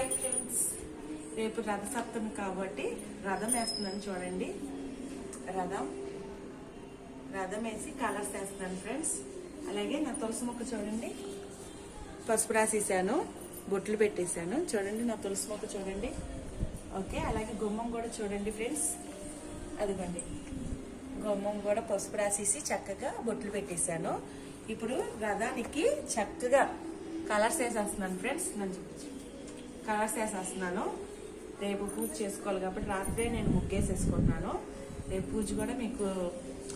Hi friends రేపు రథసప్తమి కాబట్టి రథం వేస్తున్నాను చూడండి. రథం. రథం వేసి కలర్స్ వేస్తున్నాను ఫ్రెండ్స్ అలాగే నా తులసి మొక్క చూడండి. పసుపు రాసేసాను. బొట్లు పెట్టేశాను. చూడండి నా తులసి మొక్క చూడండి. ఓకే అలాగే గుమ్మం కూడా చూడండి ఫ్రెండ్స్ అదిగోండి. గుమ్మం కూడా పసుపు రాసేసి చక్కగా బొట్లు పెట్టేశాను. ఇప్పుడు రథానికి చక్కగా కలర్స్ వేసేస్తున్నాను ఫ్రెండ్స్ నన్ను చూపించు. కలర్స్ వేసేస్తున్నాను రేపు పూజ చేసుకోవాలి కాబట్టి రాత్రే నేను ముగ్గేసేసుకుంటున్నాను రేపు పూజ కూడా మీకు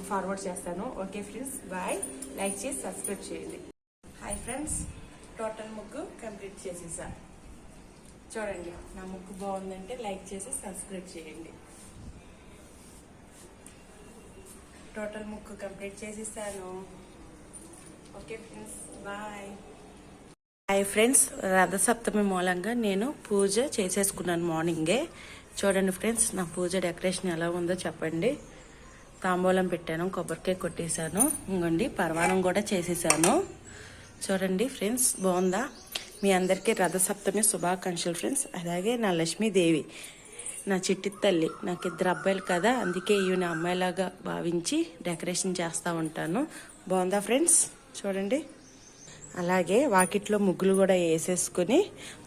ఫార్వర్డ్ చేస్తాను. ఓకే ఫ్రెండ్స్ బాయ్ లైక్ చేసి సబ్స్క్రైబ్ చేయండి. హాయ్ ఫ్రెండ్స్ టోటల్ ముగ్గు కంప్లీట్ చేసేసా. చూడండి నా ముగ్గు బాగుందంటే లైక్ చేసి సబ్స్క్రైబ్ చేయండి. టోటల్ ముగ్గు కంప్లీట్ చేసేసాను. Okay friends bye hi friends Rathasaptami మూలంగా నేను పూజ చేసేసుకున్నాను మార్నింగే. చూడండి ఫ్రెండ్స్ నా పూజ డెకరేషన్ ఎలా ఉందో చెప్పండి. తాంబూలం పెట్టాను కొబ్బరికాయ కొట్టేశాను ఇంకోండి పర్వాణం కూడా చేసేసాను. చూడండి ఫ్రెండ్స్ బాగుందా? మీ అందరికీ రథసప్తమి శుభాకాంక్షలు ఫ్రెండ్స్ అలాగే నా లక్ష్మీదేవి నా చిట్టి తల్లి నాకు ఇద్దరు అబ్బాయిలు కదా అందుకే ఈయన అమ్మాయిలాగా భావించి డెకరేషన్ చేస్తూ ఉంటాను. బాగుందా ఫ్రెండ్స్ చూడండి. అలాగే వాకిట్లో ముగ్గులు కూడా వేసేసుకుని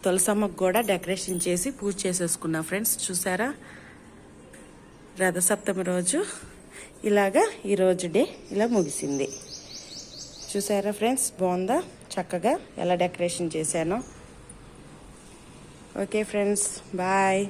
తులసమ్మకు కూడా డెకరేషన్ చేసి పూజ చేసేసుకున్నా. ఫ్రెండ్స్ చూసారా? రథసప్తమి రోజు ఇలాగా ఈరోజు డే ఇలా ముగిసింది. చూసారా ఫ్రెండ్స్? బాగుందా? చక్కగా ఎలా డెకరేషన్ చేశానో? Okay friends bye.